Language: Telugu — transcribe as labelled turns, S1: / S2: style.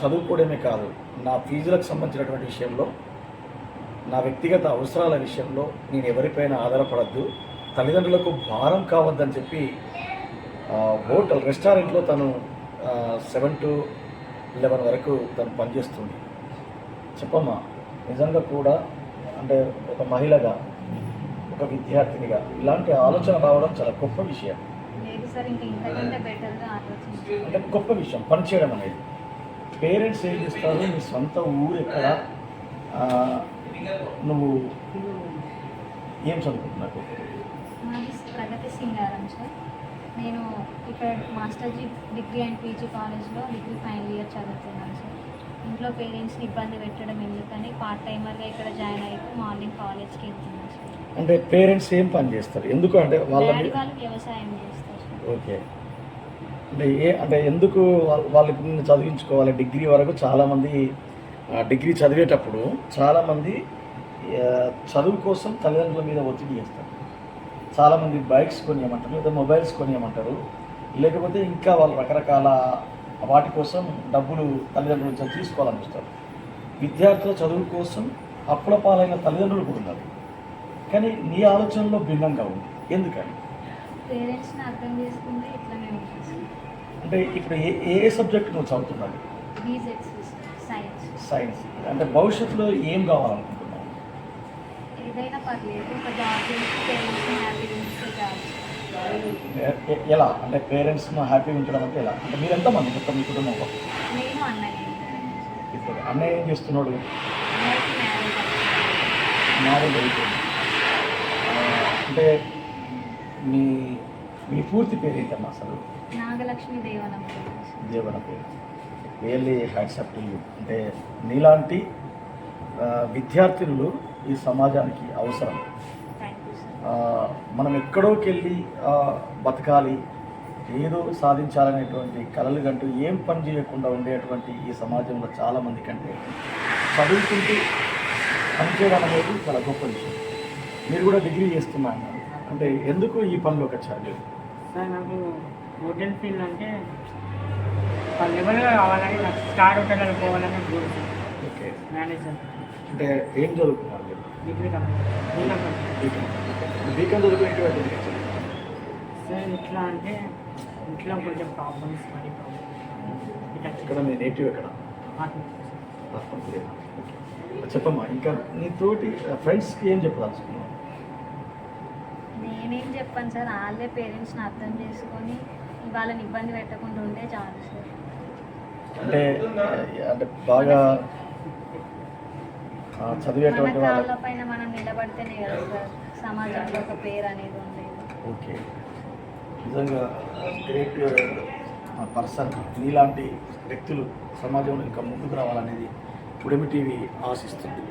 S1: చదువుకోవడమే కాదు నా ఫీజులకు సంబంధించినటువంటి విషయంలో నా వ్యక్తిగత అవసరాల విషయంలో నేను ఎవరిపైన ఆధారపడద్దు. తల్లిదండ్రులకు భారం కావద్దని చెప్పి హోటల్ రెస్టారెంట్లో తను సెవెన్ టు లెవెన్ వరకు తను పనిచేస్తుంది. చెప్పమ్మా నిజంగా కూడా అంటే ఒక మహిళగా ఒక విద్యార్థినిగా ఇలాంటి ఆలోచన రావడం చాలా గొప్ప విషయం. అంటే గొప్ప విషయం పనిచేయడం అనేది. పేరెంట్స్ ఏం చేస్తారు? నీ సొంత ఊరు ఎక్కడ? నువ్వు ఏం చదువుకుంటున్నావు?
S2: మాది ప్రగతి సింగారం సార్. నేను ఇక్కడ మాస్టర్ డిగ్రీ అండ్ పీజీ కాలేజ్లో డిగ్రీ ఫైనల్ ఇయర్ చదువుతున్నాను సార్. ఇంట్లో పేరెంట్స్ని ఇబ్బంది పెట్టడం ఎందుకని పార్ట్ టైమర్గా ఇక్కడ జాయిన్ అయితే మార్నింగ్ కాలేజ్కి వెళ్తున్నాను సార్.
S1: అంటే పేరెంట్స్ ఏం పని చేస్తారు? ఎందుకు అంటే వాళ్ళ
S2: వ్యవసాయం చేస్తారు సార్.
S1: ఓకే. అంటే ఏ అంటే ఎందుకు వాళ్ళ- ఇప్పుడు చదివించుకోవాలి? డిగ్రీ వరకు చాలామంది డిగ్రీ చదివేటప్పుడు చాలామంది చదువు కోసం తల్లిదండ్రుల మీద ఒత్తిడి చేస్తారు. చాలామంది బైక్స్ కొనియమంటారు లేదా మొబైల్స్ కొనియమంటారు. లేకపోతే ఇంకా వాళ్ళు రకరకాల వాటి కోసం డబ్బులు తల్లిదండ్రుల నుంచి తీసుకోవాలని చూస్తారు విద్యార్థుల చదువు కోసం అప్పుల పాలైన తల్లిదండ్రులు కూడా ఉన్నారు. కానీ నీ ఆలోచనలో భిన్నంగా ఉంది. ఎందుకని?
S2: పేరెంట్స్ని అర్థం చేసుకుంటే ఇట్లనే ఉంటుంది
S1: అంటే ఇప్పుడు ఏ ఏ సబ్జెక్ట్ నువ్వు చదువుతున్నావు?
S2: బీజెక్స్ సైన్స్.
S1: సైన్స్. అంటే భవిష్యత్తులో ఏం కావాలనుకుంటున్నావు?
S2: ఏదైనా పర్లేదు ఒక జాబ్ చేసి పేరెంట్స్ని హ్యాపీగా చాలు
S1: ఎలా? అంటే పేరెంట్స్ హ్యాపీగా ఉంచడం అంటే ఎలా? అంటే మీరు ఎంతమంది? మొత్తం మీ కుటుంబంలో?
S2: నేను అన్నయ్య.
S1: ఇప్పుడు అన్నయ్య ఏం చేస్తున్నాడు?
S2: మ్యారేజ్
S1: అయిపోయింది. అంటే మీ మీ పూర్తి పేరు ఏంటమ్మా అసలు?
S2: నాగలక్ష్మి దేవనం
S1: జీవన పేరు. రియల్లీ హ్యాట్సప్ అంటే నీలాంటి విద్యార్థినులు ఈ సమాజానికి అవసరం. మనం ఎక్కడోకి వెళ్ళి బతకాలి ఏదో సాధించాలనేటువంటి కలలు కంటూ ఏం పని చేయకుండా ఉండేటువంటి ఈ సమాజంలో చాలామంది కంటే చదువుకుంటూ పనిచేయడం అనేది చాలా గొప్ప విషయం. మీరు కూడా డిగ్రీ చేస్తున్నా అన్నారు అంటే ఎందుకు ఈ పనిలోకి వచ్చారు మీరు?
S3: సార్ నాకు హోటల్ ఫీల్డ్ అంటే ఒక లెవెల్గా కావాలని నాకు స్టార్ హోటల్ పోవాలని గోల్
S1: ఓకే.
S3: మేనేజర్.
S1: అంటే ఏం చదువుకున్నారు మీరు?
S3: Degree complete. బీకామ్
S1: చదువుకునేటువంటి.
S3: సార్ ఎట్లా అంటే ఇంట్లో కొంచెం ప్రాబ్లమ్స్ మరి
S1: ఇక్కడ మీ నేటివ్ ఎక్కడ. చెప్పమ్మా ఇంకా నీ తోటి ఫ్రెండ్స్కి ఏం చెప్పదలుచుకున్నావు?
S2: నేనేం చెప్పాను సార్? వాళ్ళే పేరెంట్స్ని అర్థం చేసుకొని వాళ్ళని ఇబ్బంది పెట్టకుండా ఉంటే చాలు సార్.
S1: అంటే అంటే బాగా చదివేటువంటి
S2: పైన మనం నిలబడితేనే కదా సార్ సమాజంలో ఒక పేరు అనేది ఉండేది.
S1: ఓకే. నిజంగా గ్రేట్ పర్సన్ నీలాంటి వ్యక్తులు సమాజంలో ఇంకా ముందుకు రావాలనేది ఉడమి టీవీ ఆశిస్తుంది.